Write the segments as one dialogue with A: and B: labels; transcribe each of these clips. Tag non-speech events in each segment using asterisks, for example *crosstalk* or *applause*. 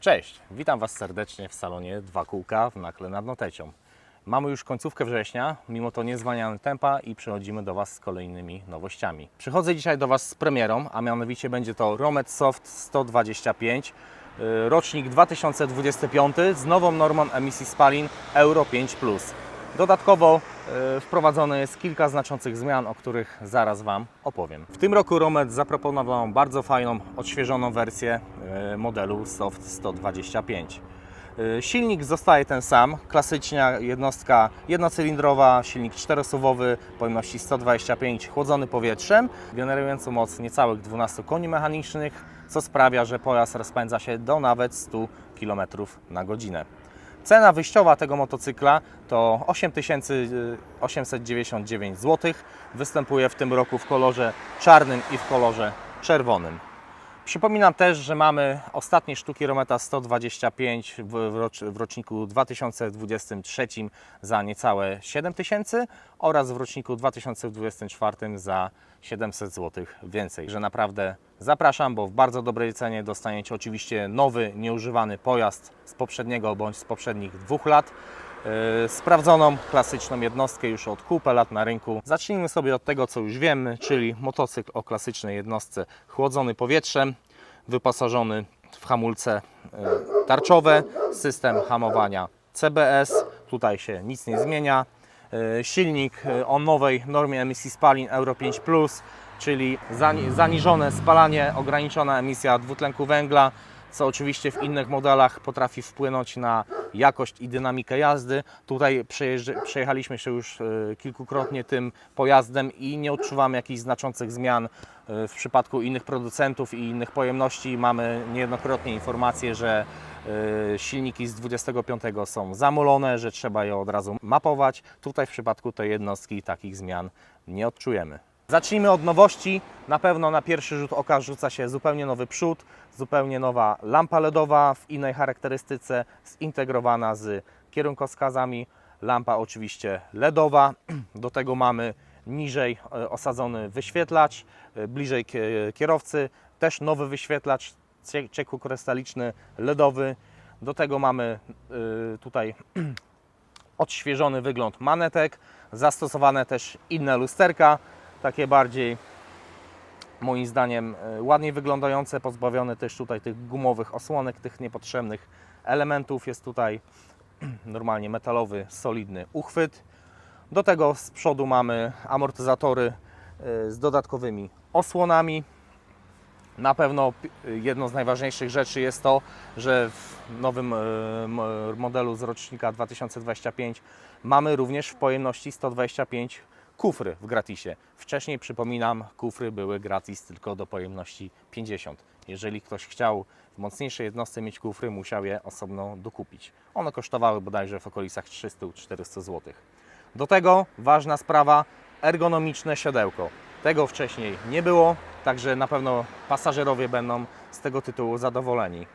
A: Cześć, witam Was serdecznie w salonie Dwa Kółka w Nakle nad Notecią. Mamy już końcówkę września, mimo to nie zwalniamy tempa i przychodzimy do Was z kolejnymi nowościami. Przychodzę dzisiaj do Was z premierą, a mianowicie będzie to Romet Soft 125, yy, rocznik 2025 z nową normą emisji spalin Euro 5+. Dodatkowo e, wprowadzone jest kilka znaczących zmian, o których zaraz Wam opowiem. W tym roku Romet zaproponował bardzo fajną, odświeżoną wersję e, modelu Soft 125. E, Silnik zostaje ten sam, klasyczna jednostka jednocylindrowa, silnik czterosuwowy, pojemności 125, chłodzony powietrzem, generujący moc niecałych 12 koni mechanicznych, co sprawia, że pojazd rozpędza się do nawet 100 km na godzinę. Cena wyjściowa tego motocykla to 8899 zł. Występuje w tym roku w kolorze czarnym i w kolorze czerwonym. Przypominam też, że mamy ostatnie sztuki Rometa 125 w, rocz, w roczniku 2023 za niecałe 7000 oraz w roczniku 2024 za 700 zł więcej. Że naprawdę zapraszam, bo w bardzo dobrej cenie dostaniecie oczywiście nowy, nieużywany pojazd z poprzedniego bądź z poprzednich dwóch lat. Yy, sprawdzoną, klasyczną jednostkę już od kupę lat na rynku. Zacznijmy sobie od tego, co już wiemy, czyli motocykl o klasycznej jednostce chłodzony powietrzem, wyposażony w hamulce yy, tarczowe, system hamowania CBS, tutaj się nic nie zmienia. Yy, Silnik o nowej normie emisji spalin Euro 5, czyli zani- zaniżone spalanie, ograniczona emisja dwutlenku węgla, co oczywiście w innych modelach potrafi wpłynąć na jakość i dynamikę jazdy. Tutaj przejechaliśmy się już e, kilkukrotnie tym pojazdem i nie odczuwamy jakichś znaczących zmian. E, W przypadku innych producentów i innych pojemności mamy niejednokrotnie informacje, że e, silniki z 25 są zamulone, że trzeba je od razu mapować. Tutaj w przypadku tej jednostki takich zmian nie odczujemy. Zacznijmy od nowości. Na pewno na pierwszy rzut oka rzuca się zupełnie nowy przód, zupełnie nowa lampa LEDowa w innej charakterystyce, zintegrowana z kierunkowskazami. Lampa oczywiście LEDowa. Do tego mamy niżej e, osadzony wyświetlacz, e, bliżej kie- kierowcy też nowy wyświetlacz cie- ciekłokrystaliczny LEDowy. Do tego mamy e, tutaj *clears throat* odświeżony wygląd manetek, zastosowane też inne lusterka, takie bardziej moim zdaniem e, ładniej wyglądające, pozbawione też tutaj tych gumowych osłonek, tych niepotrzebnych elementów. Jest tutaj *clears throat* normalnie metalowy, solidny uchwyt. Do tego z przodu mamy amortyzatory e, z dodatkowymi osłonami. Na pewno pi- jedną z najważniejszych rzeczy jest to, że w nowym e, modelu z rocznika 2025 mamy również w pojemności 125 kufry w gratisie. Wcześniej, przypominam, kufry były gratis tylko do pojemności 50. Jeżeli ktoś chciał w mocniejszej jednostce mieć kufry, musiał je osobno dokupić. One kosztowały bodajże w okolicach 300-400 zł. Do tego ważna sprawa, ergonomiczne siodełko. Tego wcześniej nie było, także na pewno pasażerowie będą z tego tytułu zadowoleni.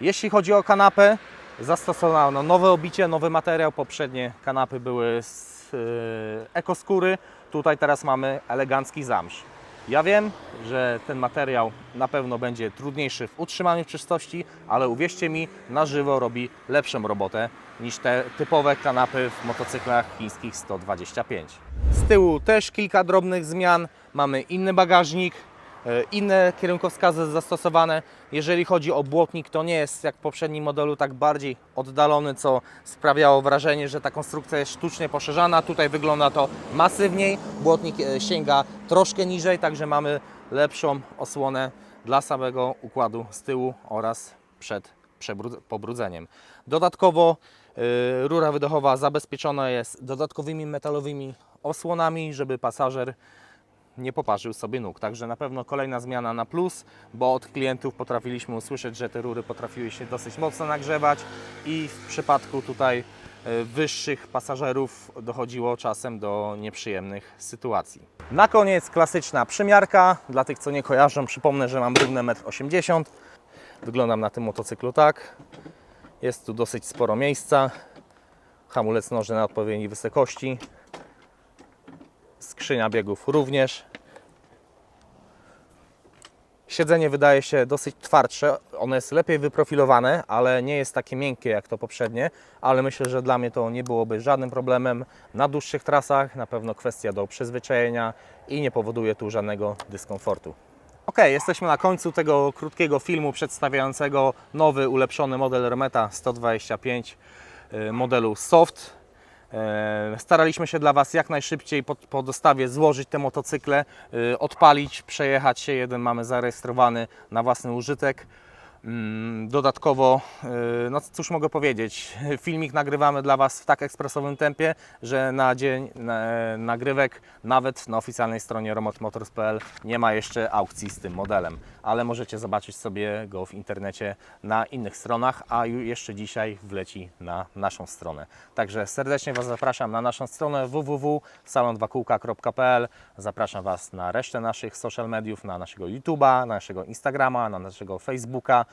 A: Jeśli chodzi o kanapę, zastosowano nowe obicie, nowy materiał. Poprzednie kanapy były z yy, ekoskóry, tutaj teraz mamy elegancki zamsz. Ja wiem, że ten materiał na pewno będzie trudniejszy w utrzymaniu czystości, ale uwierzcie mi, na żywo robi lepszą robotę niż te typowe kanapy w motocyklach chińskich 125. Z tyłu też kilka drobnych zmian. Mamy inny bagażnik, e, inne kierunkowskazy zastosowane. Jeżeli chodzi o błotnik, to nie jest jak w poprzednim modelu tak bardziej oddalony, co sprawiało wrażenie, że ta konstrukcja jest sztucznie poszerzana. Tutaj wygląda to masywniej. Błotnik e, sięga troszkę niżej, także mamy lepszą osłonę dla samego układu z tyłu oraz przed pobrudzeniem. Dodatkowo y, rura wydechowa zabezpieczona jest dodatkowymi metalowymi osłonami, żeby pasażer nie poparzył sobie nóg. Także na pewno kolejna zmiana na plus, bo od klientów potrafiliśmy usłyszeć, że te rury potrafiły się dosyć mocno nagrzewać i w przypadku tutaj y, wyższych pasażerów dochodziło czasem do nieprzyjemnych sytuacji. Na koniec klasyczna przymiarka. Dla tych, co nie kojarzą, przypomnę, że mam równe 1,80 m. Wyglądam na tym motocyklu tak. Jest tu dosyć sporo miejsca. Hamulec nożny na odpowiedniej wysokości. Skrzynia biegów również. Siedzenie wydaje się dosyć twardsze ono jest lepiej wyprofilowane, ale nie jest takie miękkie jak to poprzednie, ale myślę, że dla mnie to nie byłoby żadnym problemem na dłuższych trasach, na pewno kwestia do przyzwyczajenia i nie powoduje tu żadnego dyskomfortu. Ok, jesteśmy na końcu tego krótkiego filmu przedstawiającego nowy, ulepszony model Remeta 125 y, modelu Soft. E, Staraliśmy się dla Was jak najszybciej po, po dostawie złożyć te motocykle, y, odpalić, przejechać się. Jeden mamy zarejestrowany na własny użytek. Mm, Dodatkowo, y, no cóż mogę powiedzieć, filmik nagrywamy dla Was w tak ekspresowym tempie, że na dzień nagrywek nawet na oficjalnej stronie romotmotors.pl nie ma jeszcze aukcji z tym modelem, ale możecie zobaczyć sobie go w internecie na innych stronach, a jeszcze dzisiaj wleci na naszą stronę. Także serdecznie Was zapraszam na naszą stronę www.salon2kółka.pl Zapraszam Was na resztę naszych social mediów, na naszego YouTube'a, na naszego Instagrama, na naszego Facebooka.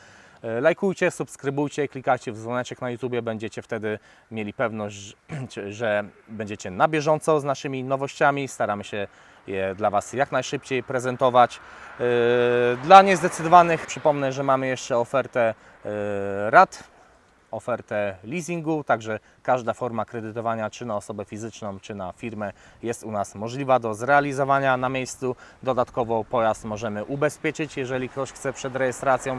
A: E, Lajkujcie, subskrybujcie, klikajcie w dzwoneczek na YouTubie, będziecie wtedy mieli pewność, że- że będziecie na bieżąco z naszymi nowościami. Staramy się je dla Was jak najszybciej prezentować. E, Dla niezdecydowanych przypomnę, że mamy jeszcze ofertę e, rad ofertę leasingu, także każda forma kredytowania, czy na osobę fizyczną, czy na firmę, jest u nas możliwa do zrealizowania na miejscu. Dodatkowo pojazd możemy ubezpieczyć, jeżeli ktoś chce przed rejestracją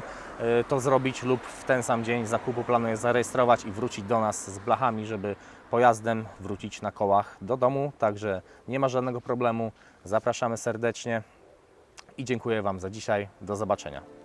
A: y, to zrobić lub w ten sam dzień zakupu planuje zarejestrować i wrócić do nas z blachami, żeby pojazdem wrócić na kołach do domu. Także nie ma żadnego problemu. Zapraszamy serdecznie i dziękuję Wam za dzisiaj. Do zobaczenia.